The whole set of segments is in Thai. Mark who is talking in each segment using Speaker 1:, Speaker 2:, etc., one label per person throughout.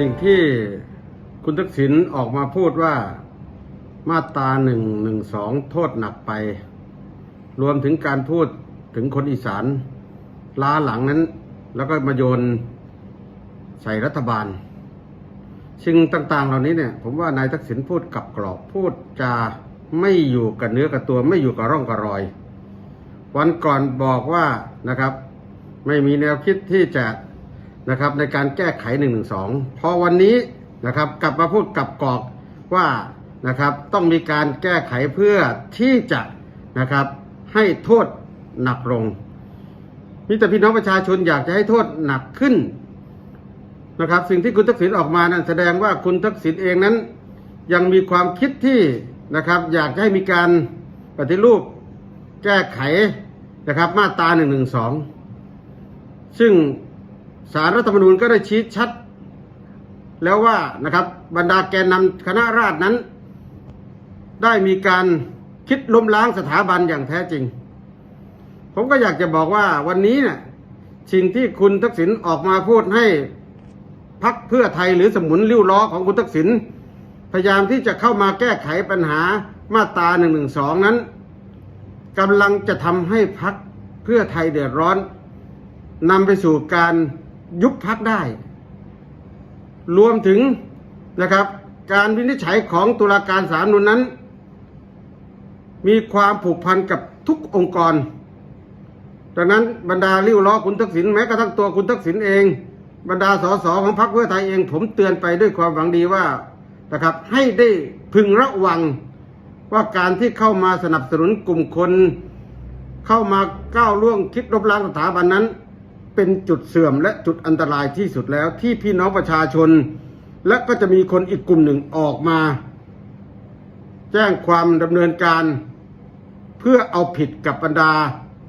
Speaker 1: สิ่งที่คุณทักษิณออกมาพูดว่ามาตราหนึ่งหนึ่งสองโทษหนักไป รวมถึงการพูดถึงคนอีสานล้าหลังนั้น แล้วก็มาโยนใส่รัฐบาลสิ่งต่างๆ เหล่านี้เนี่ย ผมว่านายทักษิณพูดกับกรอบพูดจาไม่อยู่กับเนื้อกับตัวไม่อยู่กับร่องกับรอย วันก่อนบอกว่านะครับ ไม่มีแนวคิดที่จะ นะครับในการแก้ไข1นึพอวันนี้นะครับกลับมาพูดกับกอกว่านะครับต้องมีการแก้ไขเพื่อที่จะนะครับให้โทษหนักลงมิแต่พี่น้องประชาชนอยากจะให้โทษหนักขึ้นนะครับสิ่งที่คุณทักษิณออกมานั้น แสดงว่าคุณทักษิณเองนั้น ยังมีความคิดที่นะครับ อยากให้มีการปฏิรูปแก้ไขนะครับ มาตรา1นึซึ่ง สารรัฐธรรมนูญก็ได้ชี้ชัด แล้วว่านะครับบรรดาแกนนำคณะราษฎรนั้น ได้มีการคิดล้มล้างสถาบันอย่างแท้จริง ผมก็อยากจะบอกว่าวันนี้เนี่ยสิ่งที่คุณทักษิณออกมาพูดให้พักเพื่อไทยหรือสมุนริ้วล้อของคุณทักษิณพยายามที่จะเข้ามาแก้ไขปัญหามาตรา1นึนั้นกำลังจะทำให้พักเพื่อไทยเดือดร้อนนำไปสู่การ ยุบพักได้ รวมถึงนะครับ การวินิจฉัยของตุลาการศาลนุนนั้น มีความผูกพันกับทุกองค์กร ดังนั้นบรรดาริ้วล้อคุณทักษิณแม้กระทั่งตัวคุณทักษิณเอง บรรดาสสของพรรคเพื่อไทยเอง ผมเตือนไปด้วยความหวังดีว่านะครับ ให้ได้พึงระวังว่าการที่เข้ามาสนับสนุนกลุ่มคน เข้ามาก้าวล่วงคิดลบล้างสถาบันนั้น เป็นจุดเสื่อมและจุดอันตรายที่สุดแล้วที่พี่น้องประชาชน และก็จะมีคนอีกกลุ่มหนึ่งออกมา แจ้งความดำเนินการ เพื่อเอาผิดกับบรรดา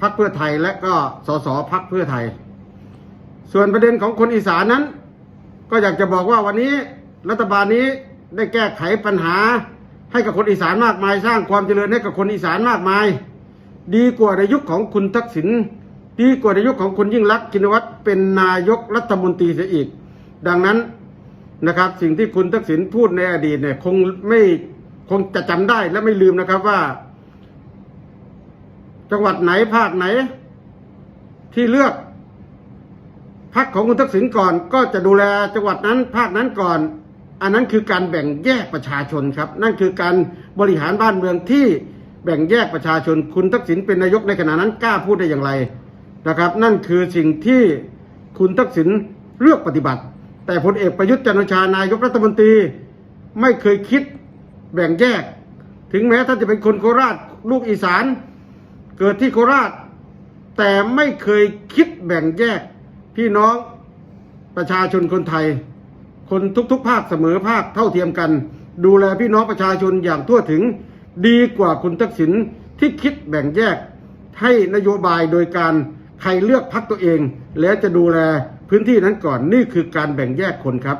Speaker 1: พรรคเพื่อไทยและก็สสพรรคเพื่อไทย ส่วนประเด็นของคนอีสานนั้น ก็อยากจะบอกว่าวันนี้รัฐบาลนี้ได้แก้ไขปัญหาให้กับคนอีสานมากมาย สร้างความเจริญให้กับคนอีสานมากมาย ดีกว่าในยุคของคุณทักษิณ ดีกว่าในยุคของคุณยิ่งรักกินวัตรเป็นนายกรัฐมนตรีเสียอีก ดังนั้นนะครับ สิ่งที่คุณทักษิณพูดในอดีตเนี่ยคงไม่คงจะจำได้และไม่ลืมนะครับว่า จังหวัดไหนภาคไหน ที่เลือกพรรคของคุณทักษิณก่อน ก็จะดูแลจังหวัดนั้นภาคนั้นก่อน อันนั้นคือการแบ่งแยกประชาชนครับ นั่นคือการบริหารบ้านเมืองที่แบ่งแยกประชาชนคุณทักษิณเป็นนายกในขณะนั้นกล้าพูดได้อย่างไร นะครับ นั่นคือสิ่งที่คุณทักษิณเลือกปฏิบัติ แต่พลเอกประยุทธ์จันโอชานายกรัฐมนตรี ไม่เคยคิดแบ่งแยก ถึงแม้ท่านจะเป็นคนโคราชลูกอีสาน เกิดที่โคราช แต่ไม่เคยคิดแบ่งแยกพี่น้องประชาชนคนไทย คนทุกๆ ภาคเสมอภาคเท่าเทียมกัน ดูแลพี่น้องประชาชนอย่างทั่วถึงดีกว่าคุณทักษิณที่คิดแบ่งแยกให้นโยบายโดยการ ใครเลือกพักตัวเอง แล้วจะดูแลพื้นที่นั้นก่อนนี่คือการแบ่งแยกคนครับ